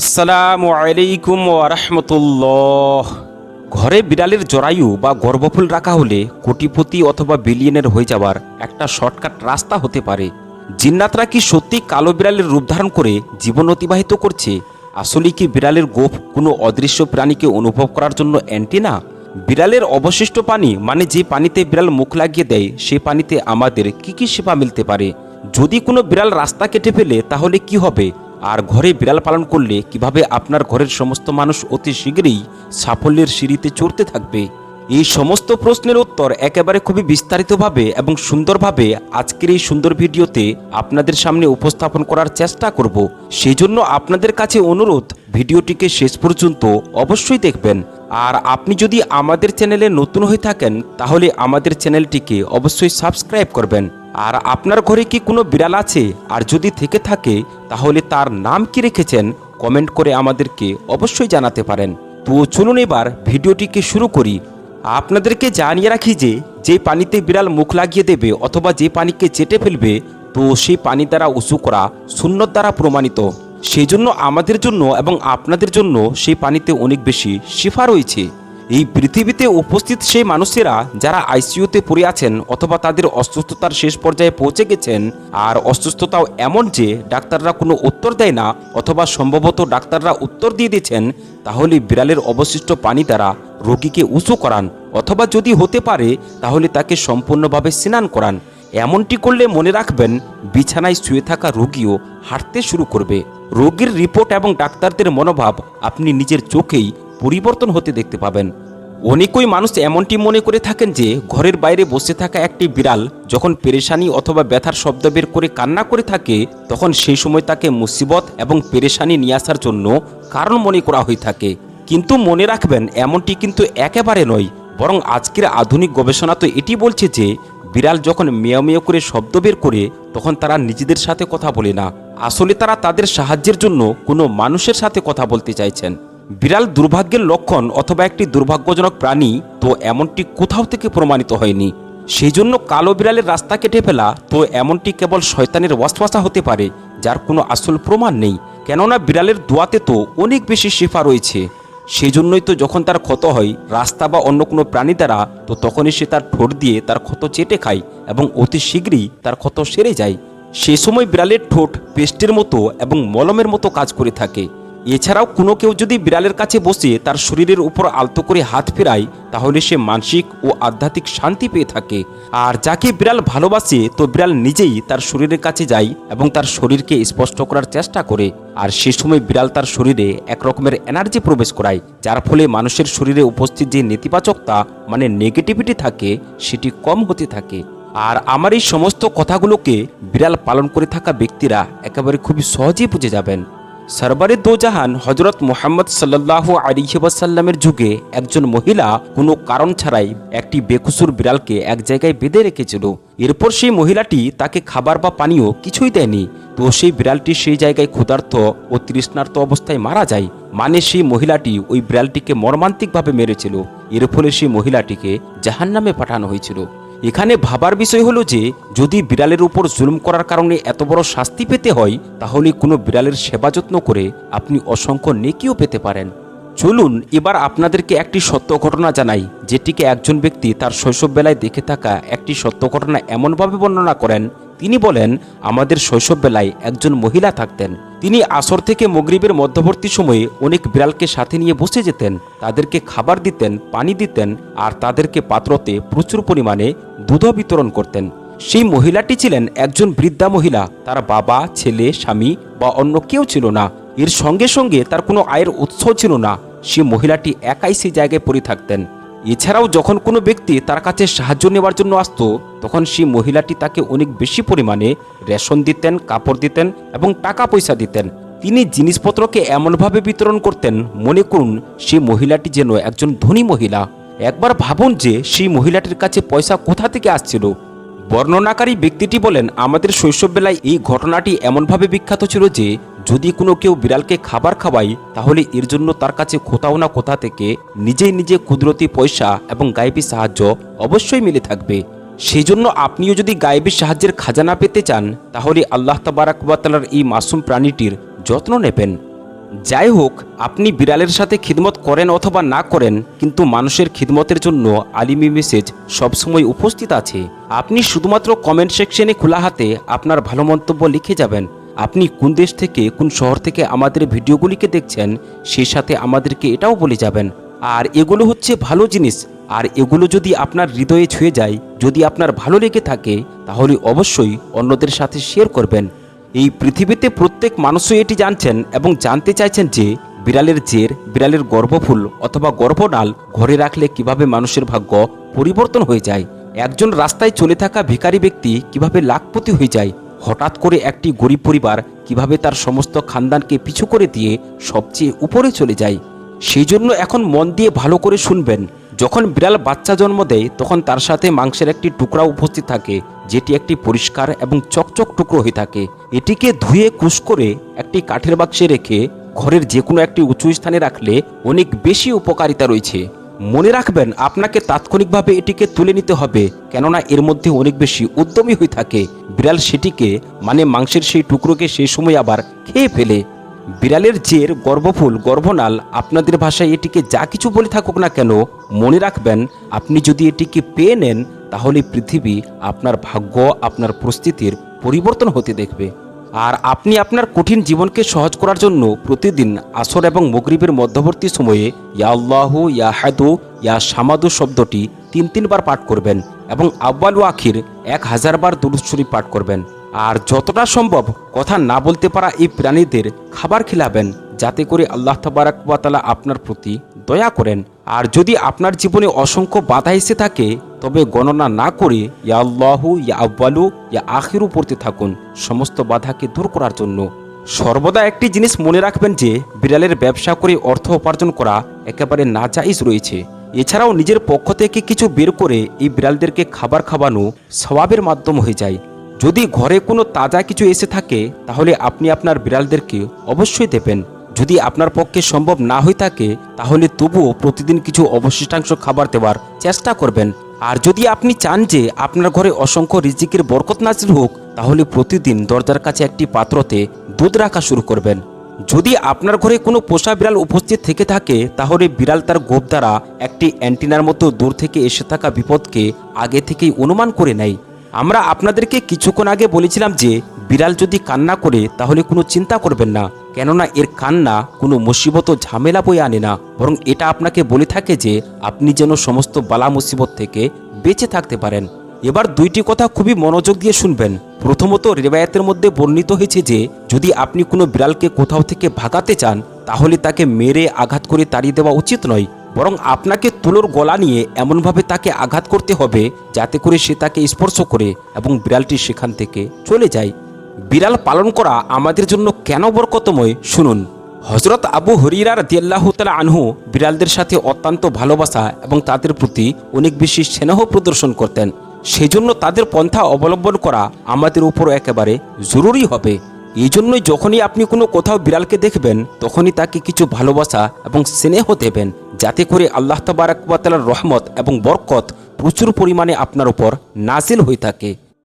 আসসালামু আলাইকুম রাহমাতুল্লাহ। ঘরে বিড়ালের জরায়ু বা গর্ভফুল রাখা হলে কোটিপতি অথবা বিলিয়নের হয়ে যাওয়ার একটা শর্টকাট রাস্তা হতে পারে। জিন্নাতরা কি সত্যি কালো বিড়ালের রূপ ধারণ করে জীবন অতিবাহিত করছে? আসলে কি বিড়ালের গোফ কোনো অদৃশ্য প্রাণীকে অনুভব করার জন্য অ্যান্টিনা? বিড়ালের অবশিষ্ট পানি মানে যে পানিতে বিড়াল মুখ লাগিয়ে দেয়, সে পানিতে আমাদের কি কি সেবা মিলতে পারে? যদি কোনো বিড়াল রাস্তা কেটে ফেলে, তাহলে কি হবে? আর ঘরে বিড়াল পালন করলে কীভাবে আপনার ঘরের সমস্ত মানুষ অতি শীঘ্রই সাফল্যের সিঁড়িতে চড়তে থাকবে? এই সমস্ত প্রশ্নের উত্তর একেবারে খুবই বিস্তারিতভাবে এবং সুন্দরভাবে আজকের এই সুন্দর ভিডিওতে আপনাদের সামনে উপস্থাপন করার চেষ্টা করব। সেই জন্য আপনাদের কাছে অনুরোধ, ভিডিওটিকে শেষ পর্যন্ত অবশ্যই দেখবেন। আর আপনি যদি আমাদের চ্যানেলে নতুন হয়ে থাকেন, তাহলে আমাদের চ্যানেলটিকে অবশ্যই সাবস্ক্রাইব করবেন। আর আপনার ঘরে কি কোনো বিড়াল আছে? আর যদি থেকে থাকে, তাহলে তার নাম কি রেখেছেন? কমেন্ট করে আমাদেরকে অবশ্যই জানাতে পারেন। তো চলুন এবার ভিডিওটিকে শুরু করি। আপনাদেরকে জানিয়ে রাখি যে যে পানিতে বিড়াল মুখ লাগিয়ে দেবে অথবা যে পানিকে চেটে ফেলবে, তো সেই পানি দ্বারা উঁচু করা সুন্নত দ্বারা প্রমাণিত। সেই জন্য আমাদের জন্য এবং আপনাদের জন্য সেই পানিতে অনেক বেশি শিফা রয়েছে। এই পৃথিবীতে উপস্থিত সেই মানুষেরা যারা আইসিইউতে পড়ে আছেন অথবা তাদের অসুস্থতার শেষ পর্যায়ে পৌঁছে গেছেন, আর অসুস্থতাও এমন যে ডাক্তাররা কোনো উত্তর দেয় না অথবা সম্ভবত ডাক্তাররা উত্তর দিয়ে দিয়েছেন, তাহলে বিড়ালের অবশিষ্ট পানি দ্বারা রোগীকে উঁচু করান অথবা যদি হতে পারে, তাহলে তাকে সম্পূর্ণভাবে স্নান করান। এমনটি করলে মনে রাখবেন, বিছানায় শুয়ে থাকা রোগীও হাঁটতে শুরু করবে। রোগীর রিপোর্ট এবং ডাক্তারদের মনোভাব আপনি নিজের চোখেই পরিবর্তন হতে দেখতে পাবেন। অনেকই মানুষ এমনটি মনে করে থাকেন যে, ঘরের বাইরে বসে থাকা একটি বিড়াল যখন পেরেশানি অথবা ব্যথার শব্দ বের করে কান্না করে থাকে, তখন সেই সময় তাকে মুসিবত এবং পেরেশানি নিয়ে আসার জন্য কারণ মনে করা হয়ে থাকে। কিন্তু মনে রাখবেন, এমনটি কিন্তু একেবারে নয়, বরং আজকের আধুনিক গবেষণা তো এটি বলছে যে, বিড়াল যখন মেয় মেয় করে শব্দ বের করে, তখন তারা নিজেদের সাথে কথা বলে না। আসলে তারা তাদের সাহায্যের জন্য কোনো মানুষের সাথে কথা বলতে চাইছেন। বিড়াল দুর্ভাগ্যের লক্ষণ অথবা একটি দুর্ভাগ্যজনক প্রাণী তো এমনটি কোথাও থেকে প্রমাণিত হয়নি। সেই জন্য কালো বিড়ালের রাস্তা কেটে ফেলা তো এমনটি কেবল শয়তানের ওয়াসওয়াসা হতে পারে, যার কোনো আসল প্রমাণ নেই। কেননা বিড়ালের দোয়াতে তো অনেক বেশি শিফা রয়েছে। সেই জন্যই তো যখন তার ক্ষত হয়, রাস্তা বা অন্য কোনো প্রাণী দ্বারা, তো তখনই সে তার ঠোঁট দিয়ে তার ক্ষত চেটে খায় এবং অতি শীঘ্রই তার ক্ষত সেরে যায়। সে সময় বিড়ালের ঠোঁট পেস্টের মতো এবং মলমের মতো কাজ করে থাকে। এছাড়াও কোনো কেউ যদি বিড়ালের কাছে বসে তার শরীরের উপর আলতো করে হাত ফেরায়, তাহলে সে মানসিক ও আধ্যাত্মিক শান্তি পেয়ে থাকে। আর যাকে বিড়াল ভালোবাসে, তো বিড়াল নিজেই তার শরীরের কাছে যায় এবং তার শরীরকে স্পষ্ট করার চেষ্টা করে। আর সে সময় বিড়াল তার শরীরে এক রকমের এনার্জি প্রবেশ করায়, যার ফলে মানুষের শরীরে উপস্থিত যে নেতিবাচকতা মানে নেগেটিভিটি থাকে, সেটি কম হতে থাকে। আর আমার এই সমস্ত কথাগুলোকে বিড়াল পালন করে থাকা ব্যক্তিরা একেবারে খুবই সহজেই বুঝে যাবেন। সরবারে দোজাহান হজরত মোহাম্মদ সাল্লাহ আলিহাসাল্লামের যুগে একজন মহিলা কোনো কারণ ছাড়াই একটি বেকুসুর বিড়ালকে এক জায়গায় বেঁধে রেখেছিল। এরপর সেই মহিলাটি তাকে খাবার বা পানীয় কিছুই দেয়নি। তো সেই বিড়ালটি সেই জায়গায় ক্ষুধার্ত ও তৃষ্ণার্ত অবস্থায় মারা যায়। মানে সেই মহিলাটি ওই বিড়ালটিকে মর্মান্তিকভাবে মেরেছিল। এর ফলে সেই মহিলাটিকে জাহান্নামে পাঠানো হয়েছিল। এখানে ভাবার বিষয় হলো যে, যদি বিড়ালের উপর জুলুম করার কারণে এত বড় শাস্তি পেতে হয়, তাহলে কোনো বিড়ালের সেবা যত্ন করে আপনি অসংখ্য নেকিও পেতে পারেন। চলুন, এবার আপনাদেরকে একটি সত্য ঘটনা জানাই, যেটিকে একজন ব্যক্তি তার শৈশববেলায় দেখে থাকা একটি সত্য ঘটনা এমনভাবে বর্ণনা করেন তিনি বলেন, আমাদের শৈশববেলায় একজন মহিলা থাকতেন। তিনি আসর থেকে মগরিবের মধ্যবর্তী সময়ে অনেক বিড়ালকে সাথে নিয়ে বসে যেতেন। তাদেরকে খাবার দিতেন, পানি দিতেন আর তাদেরকে পাত্রতে প্রচুর পরিমাণে দুধ বিতরণ করতেন। সেই মহিলাটি ছিলেন একজন বৃদ্ধা মহিলা। তার বাবা, ছেলে, স্বামী বা অন্য কেউ ছিল না। এর সঙ্গে সঙ্গে তার কোনো আয়ের উৎস ছিল না। সে মহিলাটি একাই সেই জায়গায় পড়ে থাকতেন। এছাড়াও যখন কোনো ব্যক্তি তার কাছে সাহায্য নেওয়ার জন্য আসতো, তখন সেই মহিলাটি তাকে অনেক বেশি পরিমাণে রেশন দিতেন, কাপড় দিতেন এবং টাকা পয়সা দিতেন। তিনি জিনিসপত্রকে এমনভাবে বিতরণ করতেন, মনে করুন সেই মহিলাটি যেন একজন ধনী মহিলা। একবার ভাবুন যে সেই মহিলাটির কাছে পয়সা কোথা থেকে আসছিল। বর্ণনাকারী ব্যক্তিটি বলেন, আমাদের শৈশববেলায় এই ঘটনাটি এমনভাবে বিখ্যাত ছিল যে যদি কোনো কেউ বিড়ালকে খাবার খাওয়ায়, তাহলে এর জন্য তার কাছে কোথাও না কোথা থেকে নিজেই নিজে কুদরতি পয়সা এবং গায়েবী সাহায্য অবশ্যই মিলে থাকবে। সেই জন্য আপনিও যদি গায়েবী সাহায্যের খাজানা পেতে চান, তাহলে আল্লাহ তাবারাকবাতালার এই মাসুম প্রাণীটির যত্ন নেবেন। যাই হোক, আপনি বিড়ালের সাথে খিদমত করেন অথবা না করেন, কিন্তু মানুষের খিদমতের জন্য আলিমি মেসেজ সবসময় উপস্থিত আছে। আপনি শুধুমাত্র কমেন্ট সেকশনে খোলা হাতে আপনার ভালো মন্তব্য লিখে যাবেন। আপনি কোন দেশ থেকে, কোন শহর থেকে আমাদের ভিডিওগুলিকে দেখছেন সে সাথে আমাদেরকে এটাও বলে যাবেন, আর এগুলো হচ্ছে ভালো জিনিস, আর এগুলো যদি আপনার হৃদয়ে ছুঁয়ে যায়, যদি আপনার ভালো লেগে থাকে, তাহলে অবশ্যই অন্যদের সাথে শেয়ার করবেন। এই পৃথিবীতে প্রত্যেক মানুষই এটি জানছেন এবং জানতে চাইছেন যে, বিড়ালের জের, বিড়ালের গর্ভফুল অথবা গর্ভনাল ঘরে রাখলে কীভাবে মানুষের ভাগ্য পরিবর্তন হয়ে যায়? একজন রাস্তায় চলে থাকা ভিখারি ব্যক্তি কীভাবে লাখপতি হয়ে যায়? হঠাৎ করে একটি গরিব পরিবার কীভাবে তার সমস্ত খানদানকে পিছু করে দিয়ে সবচেয়ে উপরে চলে যায়, সেই জন্য এখন মন দিয়ে ভালো করে শুনবেন। যখন বিড়াল বাচ্চা জন্ম দেয়, তখন তার সাথে মাংসের একটি টুকরা উপস্থিত থাকে, যেটি একটি পরিষ্কার এবং চকচক টুকরো হয়ে থাকে। এটিকে ধুয়ে কুশ করে একটি কাঠের বাক্সে রেখে ঘরের যে কোনো একটি উঁচু স্থানে রাখলে অনেক বেশি উপকারিতা রয়েছে। মনে রাখবেন, আপনাকে তাৎক্ষণিকভাবে এটিকে তুলে নিতে হবে, কেননা এর মধ্যে অনেক বেশি উদ্যমী হয়ে থাকে। বিড়াল সেটিকে মানে মাংসের সেই টুকরোকে সেই সময় আবার খেয়ে ফেলে। বিড়ালের জের, গর্ভফুল, গর্ভনাল, আপনাদের ভাষায় এটিকে যা কিছু বলে থাকুক না কেন, মনে রাখবেন, আপনি যদি এটিকে পেয়ে নেন, তাহলে পৃথিবী আপনার ভাগ্য, আপনার পরিস্থিতির পরিবর্তন হতে দেখবে। আর আপনি আপনার কঠিন জীবনকে সহজ করার জন্য প্রতিদিন আসর এবং মগরিবের মধ্যবর্তী সময়ে ইয়াল্লাহু ইয়া হাদু, ইয়া সামাদু শব্দটি তিন তিনবার পাঠ করবেন এবং আব্বাল ও আখির এক হাজারবার বার দুরুদ পাঠ করবেন। আর যতটা সম্ভব কথা না বলতে পারা এই প্রাণীদের খাবার খিলাবেন, যাতে করে আল্লাহ তাবারাকালা আপনার প্রতি দয়া করেন। আর যদি আপনার জীবনে অসংখ্য বাধা এসে থাকে, তবে গণনা না করে ইয়া আল্লাহু, ইয়া আব্বালু ইয়া আখিরু পড়তে থাকুন সমস্ত বাধাকে দূর করার জন্য। সর্বদা একটি জিনিস মনে রাখবেন যে, বিড়ালের ব্যবসা করে অর্থ উপার্জন করা একেবারে নাজাইজ রয়েছে। এছাড়াও নিজের পক্ষ থেকে কিছু বের করে এই বিড়ালদেরকে খাবার খাওয়ানো স্বভাবের মাধ্যম হয়ে যায়। যদি ঘরে কোনো তাজা কিছু এসে থাকে, তাহলে আপনি আপনার বিড়ালদেরকে অবশ্যই দেবেন। যদি আপনার পক্ষে সম্ভব না হয়ে থাকে, তাহলে তবুও প্রতিদিন কিছু অবশিষ্টাংশ খাবার দেওয়ার চেষ্টা করবেন। আর যদি আপনি চান যে আপনার ঘরে অসংখ্য রিজিকের বরকত নাজিল হোক, তাহলে প্রতিদিন দরজার কাছে একটি পাত্রতে দুধ রাখা শুরু করবেন। যদি আপনার ঘরে কোনো পোষা বিড়াল উপস্থিত থেকে থাকে, তাহলে বিড়াল তার গোপ দ্বারা একটি অ্যান্টিনার মতো দূর থেকে এসে থাকা বিপদকে আগে থেকেই অনুমান করে নেয়। আমরা আপনাদেরকে কিছুক্ষণ আগে বলেছিলাম যে, বিড়াল যদি কান্না করে, তাহলে কোনো চিন্তা করবেন না। কেননা এর কান্না কোনো মুসিবত ও ঝামেলা বয়ে আনে না। বরং এটা আপনাকে বলে থাকে যে, আপনি যেন সমস্ত বালা মুসিবত থেকে বেঁচে থাকতে পারেন। এবার দুইটি কথা খুবই মনোযোগ দিয়ে শুনবেন। প্রথমত রেবায়াতের মধ্যে বর্ণিত হয়েছে যে, যদি আপনি কোনো বিড়ালকে কোথাও থেকে ভাগাতে চান, তাহলে তাকে মেরে আঘাত করে তাড়িয়ে দেওয়া উচিত নয়। বরং আপনাকে তুলোর গলা নিয়ে এমনভাবে তাকে আঘাত করতে হবে যাতে করে সে তাকে স্পর্শ করে এবং বিড়ালটি সেখান থেকে চলে যায়। বিড়াল পালন করা আমাদের জন্য কেন বরকতময়? শুনুন। হজরত আবু হরিরার দিয়াল্লাহ তালা আনহু বিড়ালদের সাথে অত্যন্ত ভালোবাসা এবং তাদের প্রতি অনেক বেশি স্নেহ প্রদর্শন করতেন। সেজন্য তাদের পন্থা অবলম্বন করা আমাদের উপর একেবারে জরুরি হবে। এই জন্যই যখনই আপনি কোনো কোথাও বিড়ালকে দেখবেন, তখনই তাকে কিছু ভালোবাসা এবং স্নেহ দেবেন, যাতে করে আল্লাহ তাবারাকালার রহমত এবং বরকত প্রচুর পরিমাণে আপনার উপর নাজিল হয়ে থাকে।